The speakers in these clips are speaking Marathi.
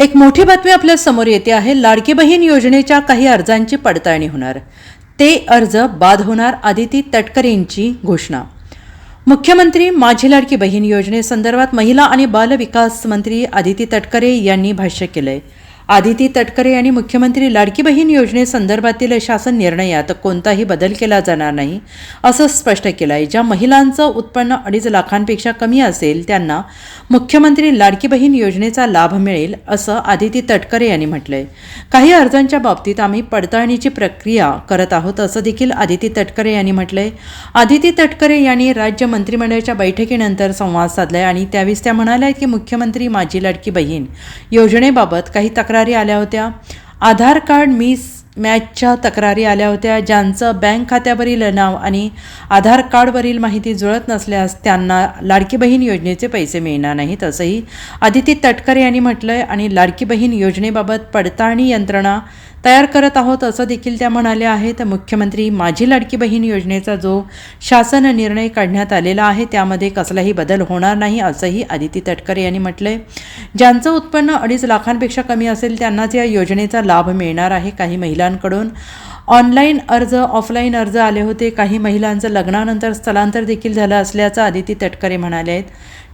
एक मोठी बातमी आपल्यासमोर येते आहे लाडकी बहीण योजनेच्या काही अर्जांची पडताळणी होणार. ते अर्ज बाद होणार आदिती तटकरेंची घोषणा. मुख्यमंत्री माझी लाडकी बहीण योजनेसंदर्भात महिला आणि बाल विकास मंत्री आदिती तटकरे यांनी भाष्य केलंय. आदिती तटकरे यांनी मुख्यमंत्री लाडकी बहीण योजनेसंदर्भातील शासन निर्णयात कोणताही बदल केला जाणार नाही असं स्पष्ट केलं आहे ज्या महिलांचं उत्पन्न अडीच लाखांपेक्षा कमी असेल त्यांना मुख्यमंत्री लाडकी बहीण योजनेचा लाभ मिळेल असं आदिती तटकरे यांनी म्हटलंय. काही अर्जांच्या बाबतीत आम्ही पडताळणीची प्रक्रिया करत आहोत असं देखील आदिती तटकरे यांनी म्हटलंय. आदिती तटकरे यांनी राज्य मंत्रिमंडळाच्या बैठकीनंतर संवाद साधलाय आणि त्यावेळेस त्या म्हणाल्या की मुख्यमंत्री माझी लाडकी बहीण योजनेबाबत काही तक्रार आल्या होत्या. आधार कार्ड मिस मॅचच्या तक्रारी आल्या होत्या. ज्यांचं बँक खात्यावरील नाव आणि आधार कार्डवरील माहिती जुळत नसल्यास त्यांना लाडकी बहीण योजनेचे पैसे मिळणार नाहीत असंही आदिती तटकरे यांनी म्हटलंय. आणि लाडकी बहीण योजनेबाबत पडताळणी यंत्रणा तयार करत आहोत असं देखील त्या म्हणाल्या आहेत. मुख्यमंत्री माझी लाडकी बहीण योजनेचा जो शासन निर्णय काढण्यात आलेला आहे त्यामध्ये कसलाही बदल होणार नाही असंही आदिती तटकरे यांनी म्हटलंय. ज्यांचं उत्पन्न अडीच लाखांपेक्षा कमी असेल त्यांनाच या योजनेचा लाभ मिळणार आहे. काही महिलांकडून ऑनलाईन अर्ज ऑफलाईन अर्ज आले होते. काही महिलांचं लग्नानंतर स्थलांतर देखील झालं असल्याचं आदिती तटकरे म्हणाले आहेत.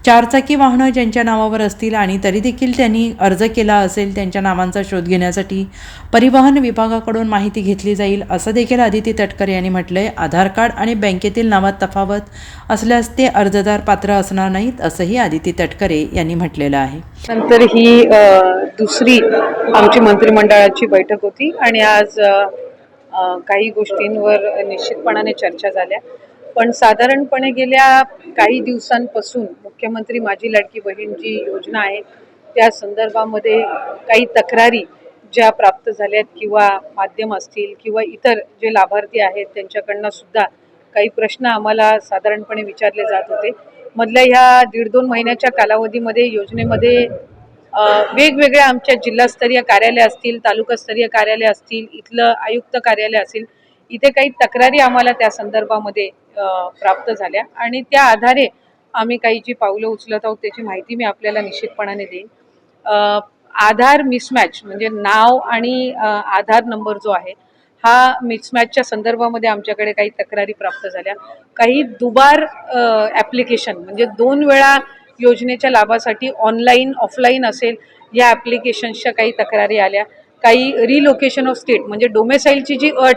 चारचाकी वाहनं ज्यांच्या नावावर असतील आणि तरी देखील त्यांनी अर्ज केला असेल त्यांच्या नावांचा शोध घेण्यासाठी परिवहन विभागाकडून माहिती घेतली जाईल असं देखील आदिती तटकरे यांनी म्हटलंय. आधार कार्ड आणि बँकेतील नावात तफावत असल्यास ते अर्जदार पात्र असणार नाहीत असंही आदिती तटकरे यांनी म्हटलेलं आहे. नंतर ही दुसरी आमची मंत्रिमंडळाची बैठक होती आणि आज काही गोष्टींवर निश्चितपणाने चर्चा झाल्या. पण साधारणपणे गेल्या काही दिवसांपासून मुख्यमंत्री माझी लाडकी बहीण जी योजना आहे त्या संदर्भामध्ये काही तक्रारी ज्या प्राप्त झाल्यात किंवा माध्यम असतील किंवा इतर जे लाभार्थी आहेत त्यांच्याकडनं सुद्धा काही प्रश्न आम्हाला साधारणपणे विचारले जात होते. मधल्या ह्या दीड दोन महिन्याच्या कालावधीमध्ये योजनेमध्ये वेगवेगळ्या आमच्या जिल्हास्तरीय कार्यालय असतील तालुकास्तरीय कार्यालय असतील इथलं आयुक्त कार्यालय असेल इथे काही तक्रारी आम्हाला त्या संदर्भामध्ये प्राप्त झाल्या. आणि त्या आधारे आम्ही काही जी पावलं उचलत आहोत त्याची माहिती मी आपल्याला निश्चितपणाने देईन. आधार मिसमॅच म्हणजे नाव आणि आधार नंबर जो आहे हा मिसमॅचच्या संदर्भामध्ये आमच्याकडे काही तक्रारी प्राप्त झाल्या. काही दुबार ॲप्लिकेशन म्हणजे दोन वेळा योजनेच्या लाभासाठी ऑनलाईन ऑफलाईन असेल या ॲप्लिकेशन्सच्या काही तक्रारी आल्या. काही रिलोकेशन ऑफ स्टेट म्हणजे डोमेसाईलची जी अट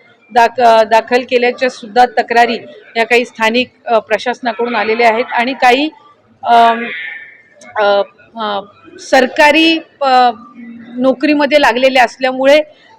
दाख दाखल केल्याच्या सुद्धा तक्रारी या काही स्थानिक प्रशासनाकडून आलेल्या आहेत आणि काही सरकारी प- नोकरीमध्ये लागलेले असल्यामुळे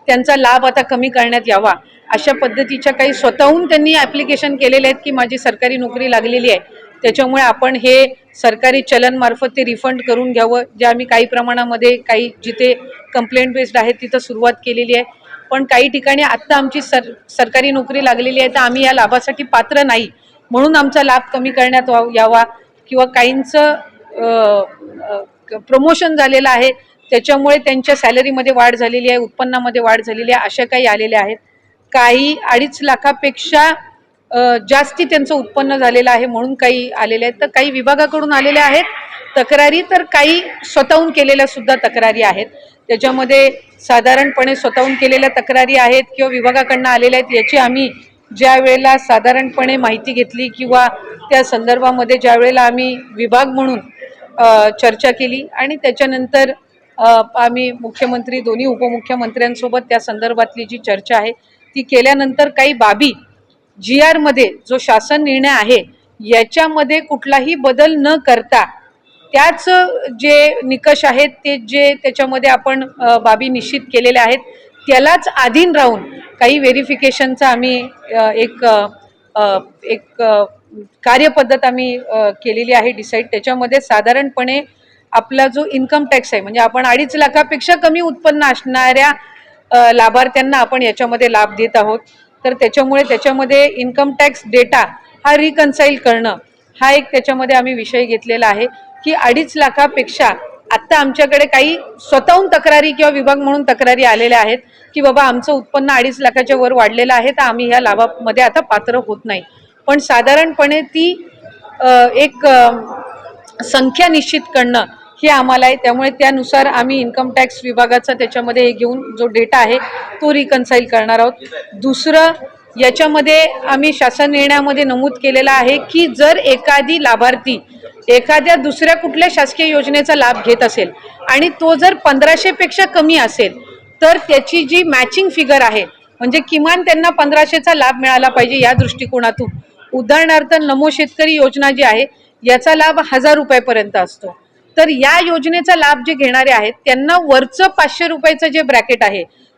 त्यांचा लाभ आता कमी करण्यात यावा. अशा पद्धतीच्या काही स्वतःहून त्यांनी ॲप्लिकेशन केलेले आहेत की माझी सरकारी नोकरी लागलेली आहे. त्याच्यामुळे आपण हे सरकारी चलनमार्फत ते रिफंड करून घ्यावं. जे आम्ही काही प्रमाणामध्ये काही जिथे कंप्लेंट बेस्ड आहेत तिथं सुरुवात केलेली आहे. पण काही ठिकाणी आत्ता आमची सर सरकारी नोकरी लागलेली आहे तर आम्ही या लाभासाठी पात्र नाही. म्हणून आमचा लाभ कमी करण्यात वा यावा किंवा काहींचं प्रमोशन झालेलं आहे त्याच्यामुळे त्यांच्या सॅलरीमध्ये वाढ झालेली आहे उत्पन्नामध्ये वाढ झालेली आहे अशा काही आलेल्या आहेत. काही अडीच लाखापेक्षा जास्ती त्यांचं उत्पन्न झालेलं आहे म्हणून काही आलेले आहेत. तर काही विभागाकडून आलेल्या आहेत तक्रारी तर काही स्वतःहून केलेल्या सुद्धा तक्रारी आहेत. त्याच्यामध्ये साधारणपणे स्वतःहून केलेल्या तक्रारी आहेत किंवा विभागाकडनं आलेल्या आहेत याची आम्ही ज्या वेळेला साधारणपणे माहिती घेतली किंवा त्या संदर्भामध्ये ज्या वेळेला आम्ही विभाग म्हणून चर्चा केली आणि त्याच्यानंतर आम्ही मुख्यमंत्री दोन्ही उपमुख्यमंत्र्यांसोबत त्या संदर्भातली जी चर्चा आहे ती केल्यानंतर काही बाबी जी आरमध्ये जो शासन निर्णय आहे याच्यामध्ये कुठलाही बदल न करता त्याच जे निकष आहेत ते जे त्याच्यामध्ये आपण बाबी निश्चित केलेल्या आहेत त्यालाच अधीन राहून काही व्हेरिफिकेशनचा आम्ही एक एक कार्यपद्धत आम्ही केलेली आहे डिसाईड. त्याच्यामध्ये साधारणपणे आपला जो इन्कम टॅक्स आहे म्हणजे आपण अडीच लाखापेक्षा कमी उत्पन्न असणाऱ्या लाभार्थ्यांना आपण याच्यामध्ये लाभ देत आहोत. तर त्याच्यामुळे त्याच्यामध्ये इन्कम टॅक्स डेटा हा रिकन्साईल करणं हा एक त्याच्यामध्ये आम्ही विषय घेतलेला आहे. की अडीच लाखापेक्षा आत्ता आमच्याकडे काही स्वतःहून तक्रारी किंवा विभाग म्हणून तक्रारी आलेल्या आहेत की बाबा आमचं उत्पन्न अडीच लाखाच्या वर वाढलेलं आहे तर आम्ही ह्या लाभामध्ये आता पात्र होत नाही. पण साधारणपणे ती एक संख्या निश्चित करणं हे आम्हाला आहे. त्यामुळे त्यानुसार आम्ही इन्कम टॅक्स विभागाचा त्याच्यामध्ये हे घेऊन जो डेटा आहे तो रिकन्साईल करणार आहोत. दुसरं याच्यामध्ये आम्ही शासन निर्णयामध्ये नमूद केलेलं आहे की जर एखादी लाभार्थी एखाद्या दुसऱ्या कुठल्या शासकीय योजनेचा लाभ घेत असेल आणि तो जर पंधराशेपेक्षा कमी असेल तर त्याची जी मॅचिंग फिगर आहे म्हणजे किमान त्यांना पंधराशेचा लाभ मिळाला पाहिजे या दृष्टिकोनातून. उदाहरणार्थ नमो शेतकरी योजना जी आहे याचा लाभ हजार रुपयापर्यंत असतो. तर या योजनेचा लाभ जे घेणारे आहेत त्यांना वरचं पाचशे रुपयाचं जे ब्रॅकेट आहे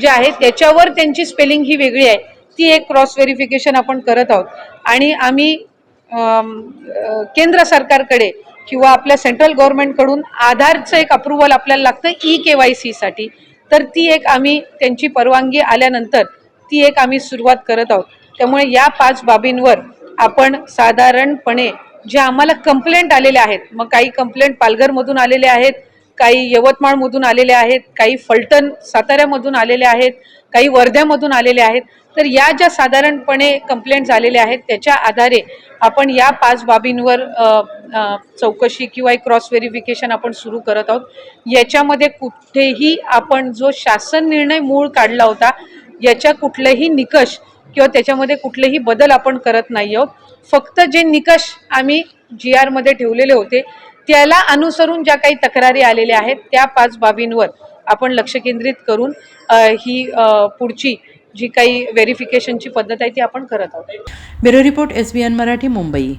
जे आहे त्याच्यावर त्यांची स्पेलिंग ही वेगळी आहे. ती एक क्रॉस व्हेरिफिकेशन आपण करत आहोत. आणि आम्ही केंद्र सरकारकडे किंवा आपल्या सेंट्रल गव्हर्नमेंटकडून आधारचं एक अप्रुव्हल आपल्याला लागतं ई के वाय सीसाठी तर ती एक आम्ही त्यांची परवानगी आल्यानंतर ती एक आम्ही सुरुवात करत आहोत. त्यामुळे या पाच बाबींवर आपण साधारणपणे जे आम्हाला कंप्लेंट आलेल्या आहेत मग काही कंप्लेंट पालघरमधून आलेले आहेत काही यवतमाळमधून आलेले आहेत काही फलटण साताऱ्यामधून आलेले आहेत काही वर्ध्यामधून आलेले आहेत. तर या ज्या साधारणपणे कंप्लेंट झालेल्या आहेत त्याच्या आधारे आपण या पाच बाबींवर चौकशी किंवा एक क्रॉस व्हेरिफिकेशन आपण सुरू करत आहोत. याच्यामध्ये कुठेही आपण जो शासन निर्णय मूळ काढला होता याच्या कुठलेही निकष किंवा त्याच्यामध्ये कुठलेही बदल आपण करत नाही आहोत. फक्त जे निकष आम्ही जी आरमध्ये ठेवलेले होते त्याला अनुसरून ज्या काही तक्रारी आलेल्या आहेत त्या पाच बाबींवर आपण लक्ष केंद्रित करून ही पुढची जी काही व्हेरिफिकेशनची पद्धत आहे ती आपण करत आहोत. Bureau report S B N Marathi Mumbai.